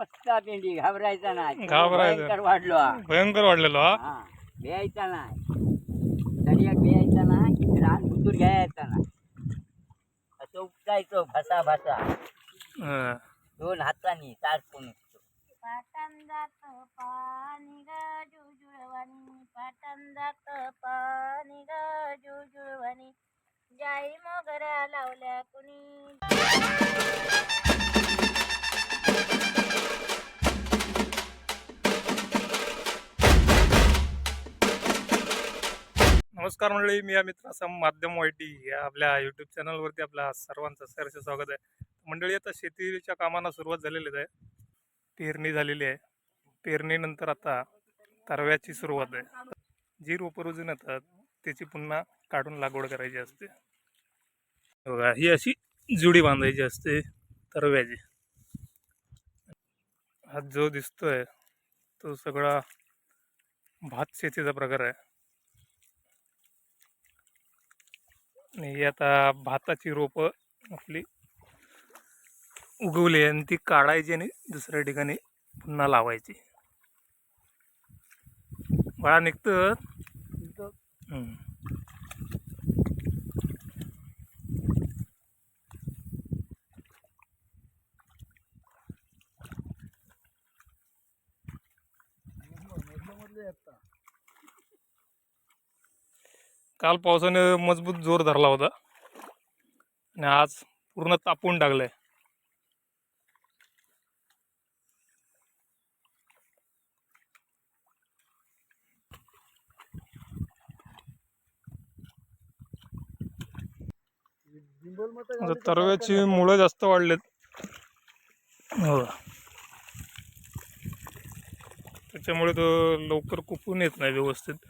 मस्त पेंडी घाबरायचा नाही. घाबरायचं. भयंकर वाढलो हा. भयंकर वाढलेलो हा. हा भ्यायचा नाही. दर्यात भ्यायचा नाही रान कुतूर घ्यायचा नाही. असं उपटायचो भसा भसा. हं. दोन हातानी तारपून पाटंदात पाणी ग जुजुळवणी. पाटंदात पाणी ग जुजुळवणी. जाई मोगऱ्या लावल्या कुणी? नमस्कार मंडळी मी अमित आसाम माध्यम वाईटी या आपल्या यूट्यूब चॅनलवरती आपल्या सर्वांचं सहर्ष स्वागत आहे. मंडळी आता शेतीच्या कामांना सुरुवात झालेलीच आहे. पेरणी झालेली आहे. पेरणीनंतर आता तरव्याची सुरुवात आहे. जी रोपं रुजून येतात त्याची पुन्हा काढून लागवड करायची असते. बघा ही अशी जुडी बांधायची असते तरव्याची. हा जो दिसतोय तो सगळा भात शेतीचा प्रकार आहे आणि ही आता भाताची रोपं आपली उगवली आणि ती काढायची आणि दुसऱ्या ठिकाणी पुन्हा लावायची. बाळा निघतं हम्म. काल पावसाने मजबूत जोर धरला होता. आणि आज पूर्ण तापून टाकलं आहे तरव्याची मुळं जास्त वाढलेत. हो. त्याच्यामुळे तो लवकर कुपून येत नाही व्यवस्थित.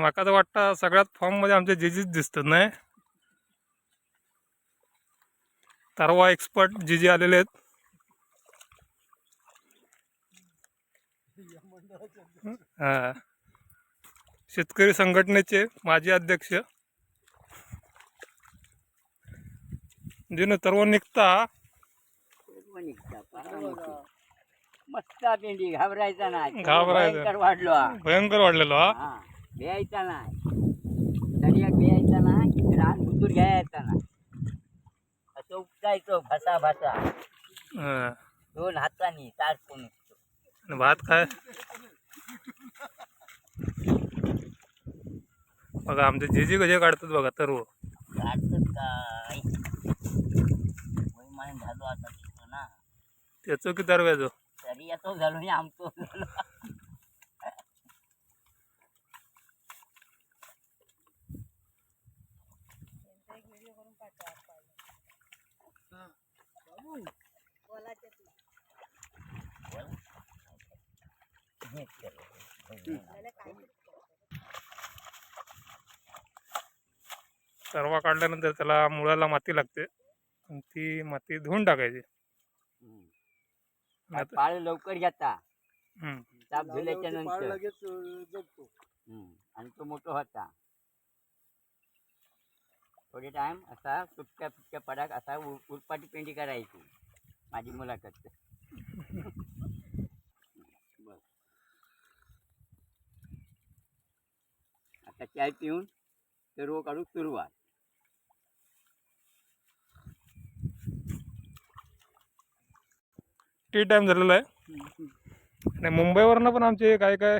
माका तर वाटतं सगळ्यात फॉर्ममध्ये आमचे जिजीच दिसतात नाही? तरवा एक्सपर्ट जी जी आलेले आहेत. हा. शेतकरी संघटनेचे माजी अध्यक्ष. जिने तरव निघता. मस्त घाबरायचा नाही घाबरायचं. भयंकर वाढलेलो हा. भ्यायचा नाही दर्यात भ्यायचा नाही रान कुतूर घ्यायचा नाही असं उपटायचो भसा भसा. हा. दोन हातानी तारपून आणि भात काय? बघा आमचे जेजी कसे काढतात बघा तरव काढतात काय? वैमान झालो आता तिथं ना. त्याचं की तरव्याचं तरी येतो झालो आणि आमचो. केलं. तरवा काढल्यानंतर त्याला मुळाला माती लागते. आणि ती माती धुवून टाकायची. आता- पाळ लवकर घेता हम्म. ताप धुल्याच्या नंतर. लगेच जगतो हम्म. आणि तो मोठा होता. थोडे टाइम असा सुटक्या फुटक्या पडाक असा उ- उरपाटी पेंडी करायची. माझी मुलाखत. बस. आता चाय पिऊन सर्व काढू सुरुवात. टी टाइम झालेला आहे. आणि मुंबईवरनं पण आमचे काय काय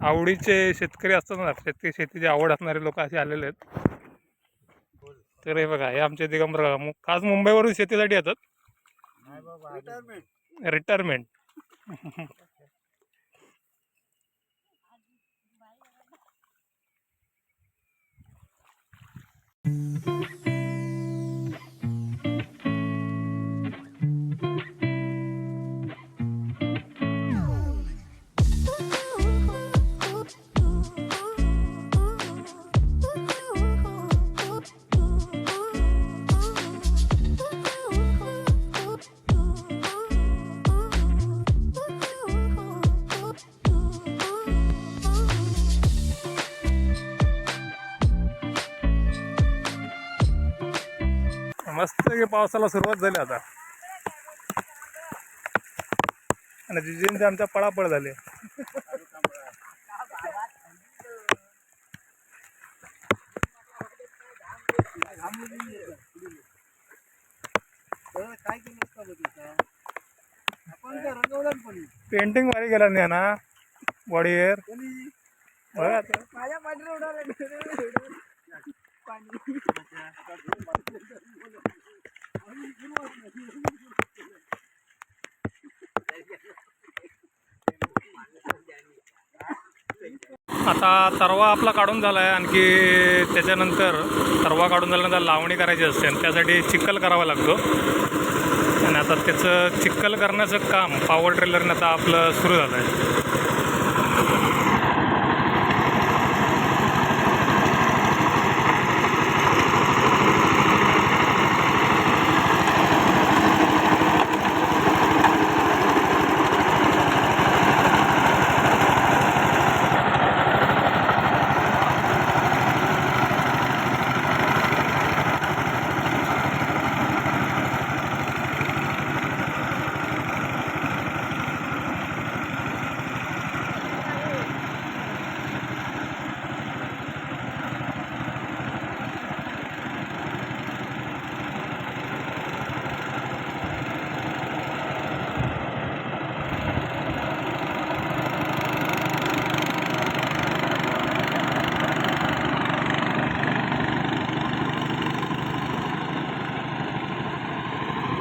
आवडीचे शेतकरी असतात ना शेतकरी शेतीची आवड असणारे लोक असे आलेले आहेत. तर हे बघा हे आमचे दिगंबर काका. खास मुंबईवरून शेतीसाठी येतात. रिटायरमेंट मस्त की पावसाला सुरुवात झाली आता. आणि जिजींचे आमच्या पळापळ झाले. पेंटिंग भारी गेला नाही ना बॉडीवर बघा माझ्या आता तरवा आपला काढून झाला आहे आणखी त्याच्यानंतर तरवा काढून झाल्यानंतर लावणी करायची असते आणि त्यासाठी चिक्कल करावा लागतो. आणि आता त्याचं चिक्कल करण्याचं काम पॉवर ट्रेलरने आता आपलं सुरू झालं आहे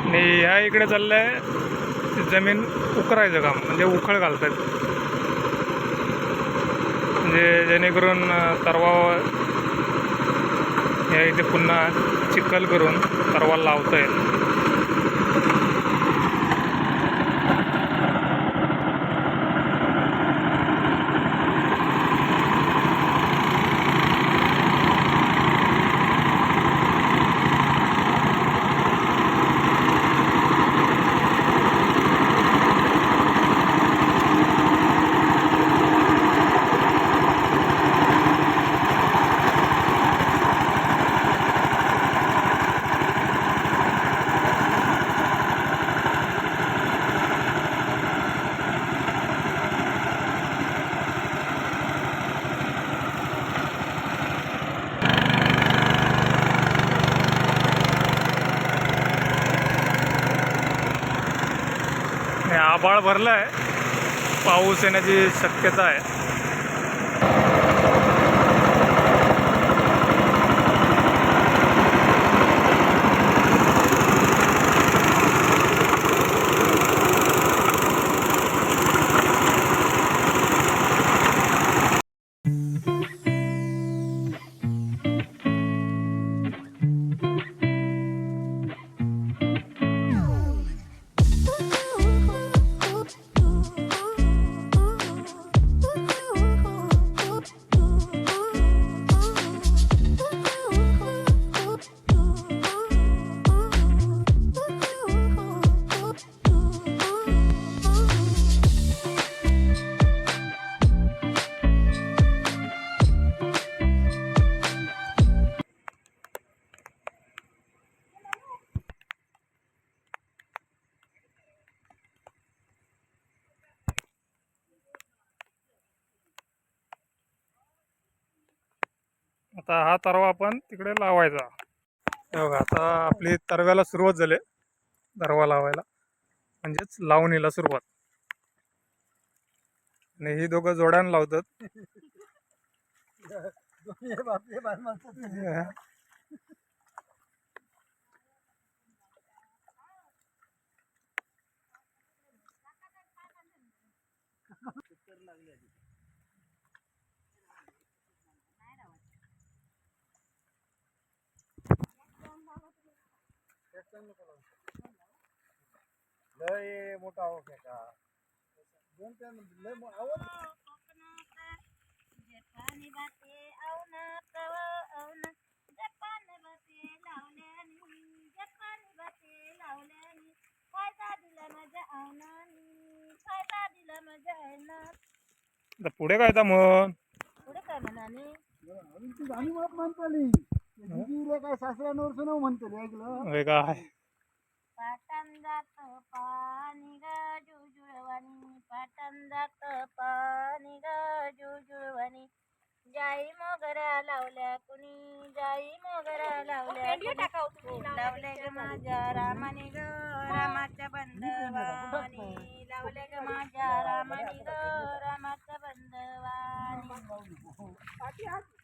आणि ह्या इकडे चाललं आहे जमीन उकरायचं काम म्हणजे उखळ घालतात. म्हणजे जेणेकरून तरवा हे इथे पुन्हा चिखल करून तरवा लावता येईल. आभाळ भरलं आहे पाऊस येण्याची शक्यता आहे. आता हा तरवा आपण तिकडे लावायचा. बघा आता आपली तरव्याला सुरुवात झाली. दरवा लावायला. म्हणजेच लावणीला सुरुवात. आणि ही दोघं जोड्यानं लावतात. लागले. फायदा दिला माझ्या औनानी फायदा दिला माझ्या औनात आता पुढे काय मग? पुढे काय म्हणाने अजून ती गाणी बाप म्हणताली दिदीला काय सासऱ्यावर सुनाव म्हणताली ऐकलं. हे काय? पाटण जात पाणी ग जुजुळवाणी पाटण जात पाणी ग जुजुळवाणी जाई मोगरा लावल्या कुणी जाई मोगरा लावल्या कुणी. लावले ग माझ्या रामाने ग रामाच्या बंधवानी. लावले ग माझ्या रामाने ग रामाच्या बंधवानी.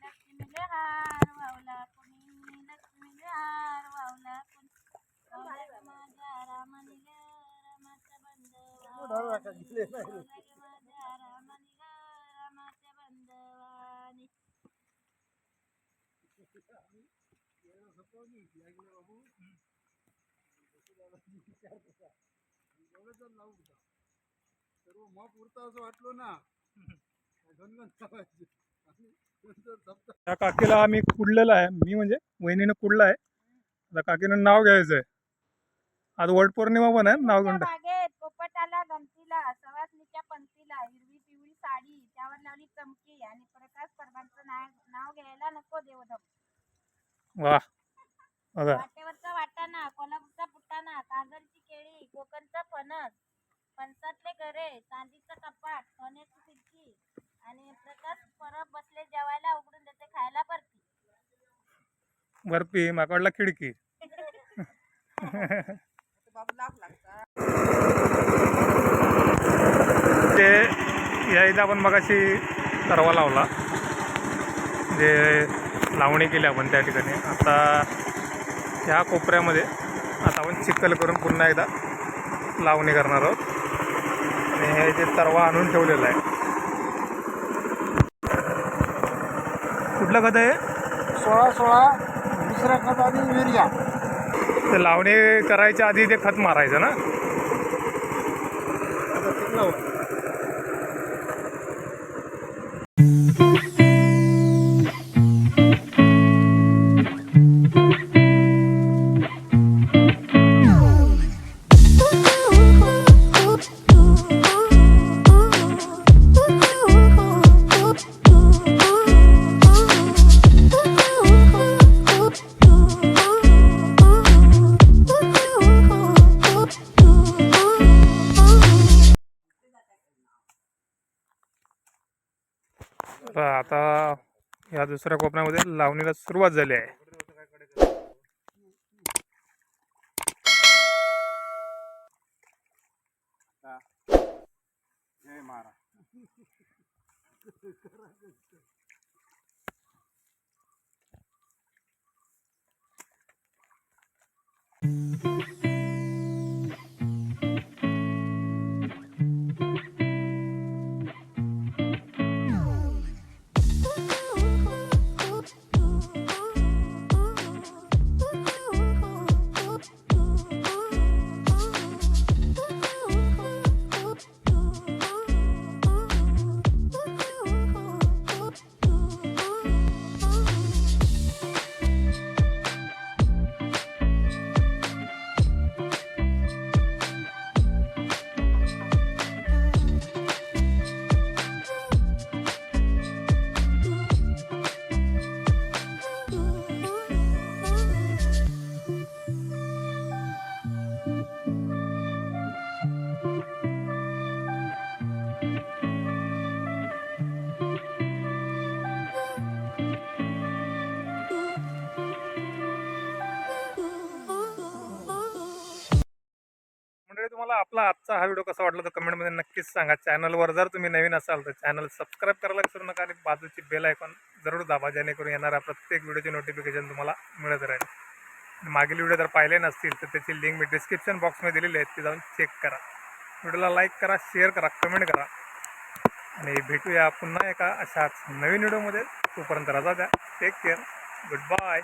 लक्ष्मीले हार वावला कुणी लक्ष्मीले हार वावला कुणी लावले ग माझ्या रामाने ग रामाच्या बंधवानी लावले ग माझ्या रामाने ग रामाच्या बंधवानी सर्व मग पुरतं असं वाटलो ना गणगण लावायची. त्या काकीला आम्ही कुडलेला आहे. मी म्हणजे वहिनीनं कुडला आहे. आता काकीनं नाव घ्यायचं आहे आज वट पौर्णिमा पण आहे नाव घेऊन तुमच्या बागेत पोपटाला गमतीला सवासणीच्या पंक्तीला हिरवी पिवळी साडी त्यावर लावली चमकी आणि प्रकाश परबांचं नाव नाव घ्यायला नको देवधम. वा. बघा वाटेवरचा वाटाणा कोल्हापूरचा पुटाणा कागलची केळी कोकणचा फणस फणसातले घरे चांदीचं कपाट सोन्याची आणि प्रकाश परब बसले जेवायला उघडून देते खायला बर्फी बर्फी माकडला खिडकी. ते यायला आपण मगाशी तरवा लावला. जे लावणी केली आपण त्या ठिकाणी. आता ह्या कोपऱ्यामध्ये आता आपण चिखल करून पुन्हा एकदा लावणी करणार आहोत. आणि हे जे तरवा आणून ठेवलेला आहे कुठलं खत आहे? सोळा सोळा दुसरा खत आणि युरिया. ते लावणी करायच्या आधी ते खत मारायचं ना? तर आता या दुसऱ्या कोपऱ्यामध्ये लावणीला सुरुवात झाली आहे. जय महाराज तुम्हाला आपला आजचा हा व्हिडिओ कसा वाटला तर कमेंटमध्ये नक्कीच सांगा. चॅनलवर जर तुम्ही नवीन असाल तर चॅनल सबस्क्राईब करायला विसरू नका आणि बाजूची बेल आयकॉन जरूर दाबा जेणेकरून येणाऱ्या प्रत्येक व्हिडिओचे नोटिफिकेशन तुम्हाला मिळत राहील. मागील व्हिडिओ जर पाहिले नसतील तर त्याची लिंक मी डिस्क्रिप्शन बॉक्समध्ये दिलेली आहे ती जाऊन चेक करा. व्हिडिओला लाईक करा शेअर करा कमेंट करा. आणि भेटूया पुन्हा एका अशाच नवीन व्हिडिओमध्ये तोपर्यंत रजा द्या. Take care good bye